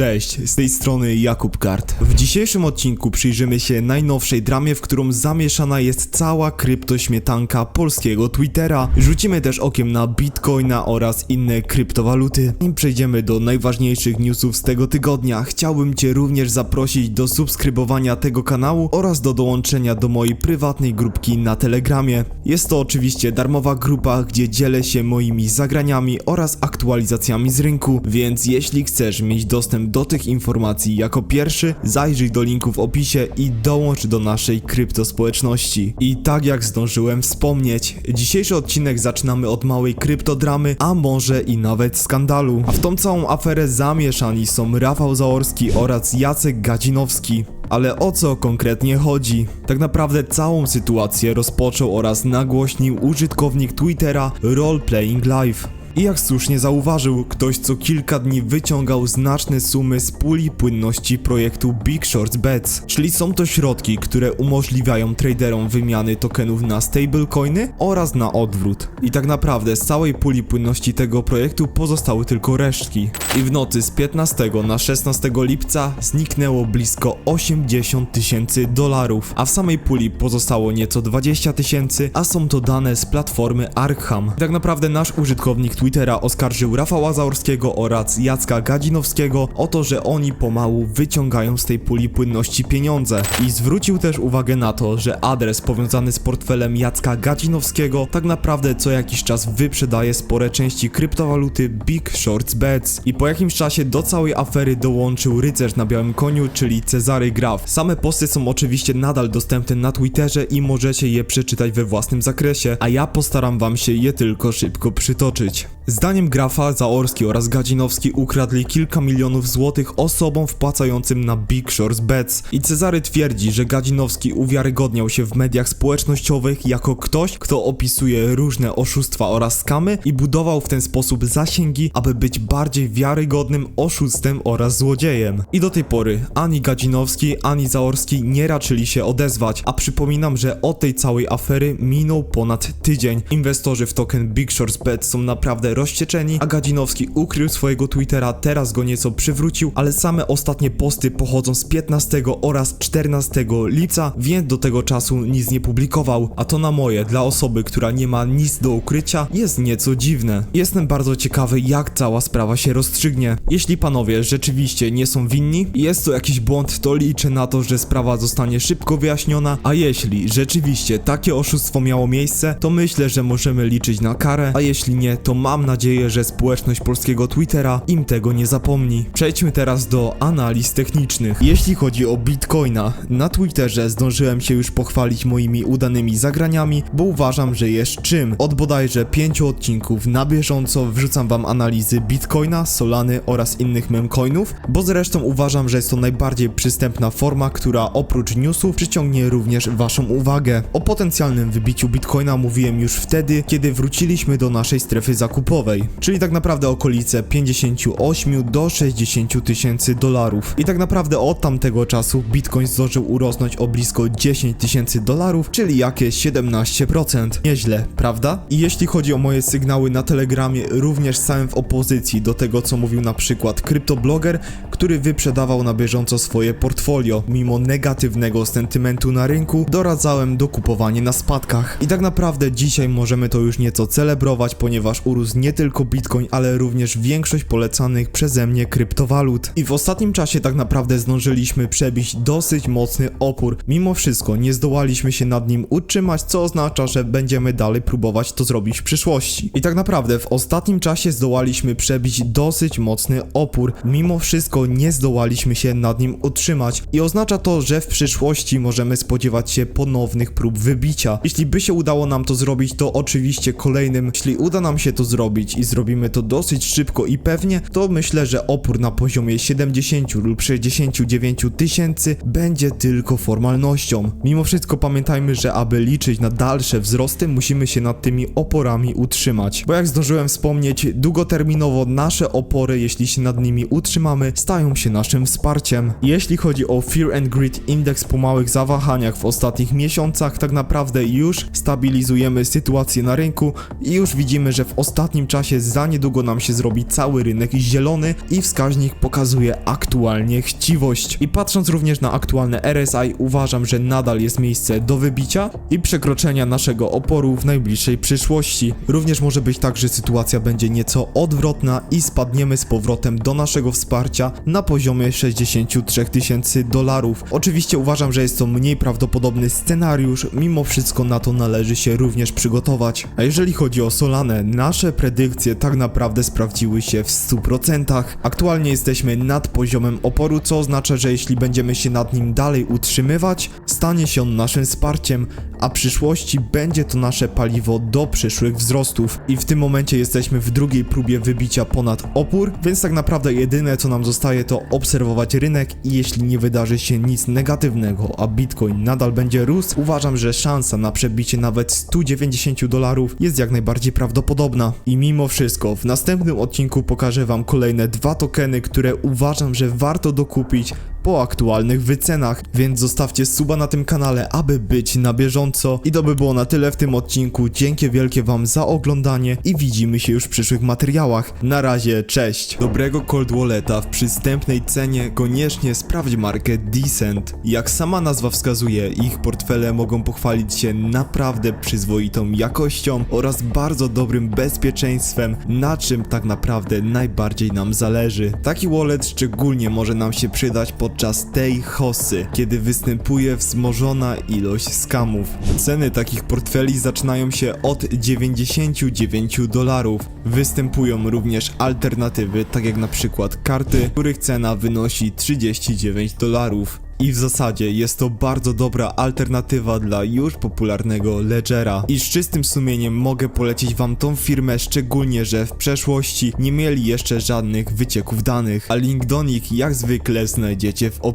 Cześć, z tej strony Jakub Kart. W dzisiejszym odcinku przyjrzymy się najnowszej dramie, w którą zamieszana jest cała kryptośmietanka polskiego Twittera. Rzucimy też okiem na Bitcoina oraz inne kryptowaluty. Nim przejdziemy do najważniejszych newsów z tego tygodnia, chciałbym Cię również zaprosić do subskrybowania tego kanału oraz do dołączenia do mojej prywatnej grupki na Telegramie. Jest to oczywiście darmowa grupa, gdzie dzielę się moimi zagraniami oraz aktualizacjami z rynku, więc jeśli chcesz mieć dostęp do tych informacji jako pierwszy, zajrzyj do linku w opisie i dołącz do naszej kryptospołeczności. I tak jak zdążyłem wspomnieć, dzisiejszy odcinek zaczynamy od małej kryptodramy, a może i nawet skandalu. A w tą całą aferę zamieszani są Rafał Zaorski oraz Jacek Gadzinowski. Ale o co konkretnie chodzi? Tak naprawdę całą sytuację rozpoczął oraz nagłośnił użytkownik Twittera Roleplaying Live. I jak słusznie zauważył, ktoś co kilka dni wyciągał znaczne sumy z puli płynności projektu Big Shorts Bets, czyli są to środki, które umożliwiają traderom wymiany tokenów na stablecoiny oraz na odwrót. I tak naprawdę z całej puli płynności tego projektu pozostały tylko resztki. I w nocy z 15 na 16 lipca zniknęło blisko 80 tysięcy dolarów, a w samej puli pozostało nieco 20 tysięcy, a są to dane z platformy Arkham. I tak naprawdę nasz użytkownik Twittera oskarżył Rafała Zaorskiego oraz Jacka Gadzinowskiego o to, że oni pomału wyciągają z tej puli płynności pieniądze. I zwrócił też uwagę na to, że adres powiązany z portfelem Jacka Gadzinowskiego tak naprawdę co jakiś czas wyprzedaje spore części kryptowaluty Big Shorts Bets. I po jakimś czasie do całej afery dołączył rycerz na białym koniu, czyli Cezary Graf. Same posty są oczywiście nadal dostępne na Twitterze i możecie je przeczytać we własnym zakresie, a ja postaram wam się je tylko szybko przytoczyć. Zdaniem Grafa, Zaorski oraz Gadzinowski ukradli kilka milionów złotych osobom wpłacającym na Big Shorts Bets i Cezary twierdzi, że Gadzinowski uwiarygodniał się w mediach społecznościowych jako ktoś, kto opisuje różne oszustwa oraz skamy i budował w ten sposób zasięgi, aby być bardziej wiarygodnym oszustem oraz złodziejem. I do tej pory ani Gadzinowski, ani Zaorski nie raczyli się odezwać, a przypominam, że od tej całej afery minął ponad tydzień. Inwestorzy w token Big Shorts Bet są naprawdę rozścieczeni, a Gadzinowski ukrył swojego Twittera, teraz go nieco przywrócił, ale same ostatnie posty pochodzą z 15 oraz 14 lipca, więc do tego czasu nic nie publikował, a to na moje, dla osoby, która nie ma nic do ukrycia, jest nieco dziwne. Jestem bardzo ciekawy, jak cała sprawa się rozstrzygnie. Jeśli panowie rzeczywiście nie są winni jest to jakiś błąd, to liczę na to, że sprawa zostanie szybko wyjaśniona, a jeśli rzeczywiście takie oszustwo miało miejsce, to myślę, że możemy liczyć na karę, a jeśli nie, to mam nadzieję, że społeczność polskiego Twittera im tego nie zapomni. Przejdźmy teraz do analiz technicznych. Jeśli chodzi o Bitcoina, na Twitterze zdążyłem się już pochwalić moimi udanymi zagraniami, bo uważam, że jest czym. Od bodajże pięciu odcinków na bieżąco wrzucam wam analizy Bitcoina, Solany oraz innych memcoinów, bo zresztą uważam, że jest to najbardziej przystępna forma, która oprócz newsów przyciągnie również waszą uwagę. O potencjalnym wybiciu Bitcoina mówiłem już wtedy, kiedy wróciliśmy do naszej strefy zakupowej, czyli tak naprawdę okolice 58 do 60 tysięcy dolarów. I tak naprawdę od tamtego czasu Bitcoin zdążył urosnąć o blisko 10 tysięcy dolarów, czyli jakieś 17%. Nieźle, prawda? I jeśli chodzi o moje sygnały na Telegramie, również stałem w opozycji do tego, co mówił na przykład kryptobloger, który wyprzedawał na bieżąco swoje portfolio. Mimo negatywnego sentymentu na rynku, doradzałem dokupowanie na spadkach. I tak naprawdę dzisiaj możemy to już nieco celebrować, ponieważ urósł nie tylko Bitcoin, ale również większość polecanych przeze mnie kryptowalut. I w ostatnim czasie tak naprawdę zdążyliśmy przebić dosyć mocny opór. Mimo wszystko nie zdołaliśmy się nad nim utrzymać, co oznacza, że będziemy dalej próbować to zrobić w przyszłości. I tak naprawdę w ostatnim czasie zdołaliśmy przebić dosyć mocny opór. Mimo wszystko nie zdołaliśmy się nad nim utrzymać i oznacza to, że w przyszłości możemy spodziewać się ponownych prób wybicia. Jeśli by się udało nam to zrobić, to oczywiście kolejnym, jeśli uda nam się to zrobić i zrobimy to dosyć szybko i pewnie, to myślę, że opór na poziomie 70 lub 69 tysięcy będzie tylko formalnością. Mimo wszystko pamiętajmy, że aby liczyć na dalsze wzrosty, musimy się nad tymi oporami utrzymać. Bo jak zdążyłem wspomnieć, długoterminowo nasze opory, jeśli się nad nimi utrzymamy, stają stają się naszym wsparciem. Jeśli chodzi o Fear and Greed Index po małych zawahaniach w ostatnich miesiącach, tak naprawdę już stabilizujemy sytuację na rynku i już widzimy, że w ostatnim czasie za niedługo nam się zrobi cały rynek zielony i wskaźnik pokazuje aktualnie chciwość. I patrząc również na aktualne RSI, uważam, że nadal jest miejsce do wybicia i przekroczenia naszego oporu w najbliższej przyszłości. Również może być tak, że sytuacja będzie nieco odwrotna i spadniemy z powrotem do naszego wsparcia na poziomie 63 tysięcy dolarów. Oczywiście uważam, że jest to mniej prawdopodobny scenariusz, mimo wszystko na to należy się również przygotować. A jeżeli chodzi o Solanę, nasze predykcje tak naprawdę sprawdziły się w 100%. Aktualnie jesteśmy nad poziomem oporu, co oznacza, że jeśli będziemy się nad nim dalej utrzymywać, stanie się on naszym wsparciem, a w przyszłości będzie to nasze paliwo do przyszłych wzrostów. I w tym momencie jesteśmy w drugiej próbie wybicia ponad opór, więc tak naprawdę jedyne co nam zostaje to obserwować rynek i jeśli nie wydarzy się nic negatywnego, a Bitcoin nadal będzie rósł, uważam, że szansa na przebicie nawet 190 dolarów jest jak najbardziej prawdopodobna. I mimo wszystko, w następnym odcinku pokażę wam kolejne dwa tokeny, które uważam, że warto dokupić po aktualnych wycenach, więc zostawcie suba na tym kanale, aby być na bieżąco. I to by było na tyle w tym odcinku. Dzięki wielkie wam za oglądanie i widzimy się już w przyszłych materiałach. Na razie, cześć! Dobrego Cold Walleta w przystępnej cenie koniecznie sprawdź markę Decent. Jak sama nazwa wskazuje, ich portfele mogą pochwalić się naprawdę przyzwoitą jakością oraz bardzo dobrym bezpieczeństwem, na czym tak naprawdę najbardziej nam zależy. Taki wallet szczególnie może nam się przydać podczas tej hossy, kiedy występuje wzmożona ilość skamów. Ceny takich portfeli zaczynają się od 99 dolarów. Występują również alternatywy, tak jak na przykład karty, których cena wynosi 39 dolarów. I w zasadzie jest to bardzo dobra alternatywa dla już popularnego Ledgera. I z czystym sumieniem mogę polecić wam tą firmę, szczególnie, że w przeszłości nie mieli jeszcze żadnych wycieków danych, a link do nich jak zwykle znajdziecie w opisie.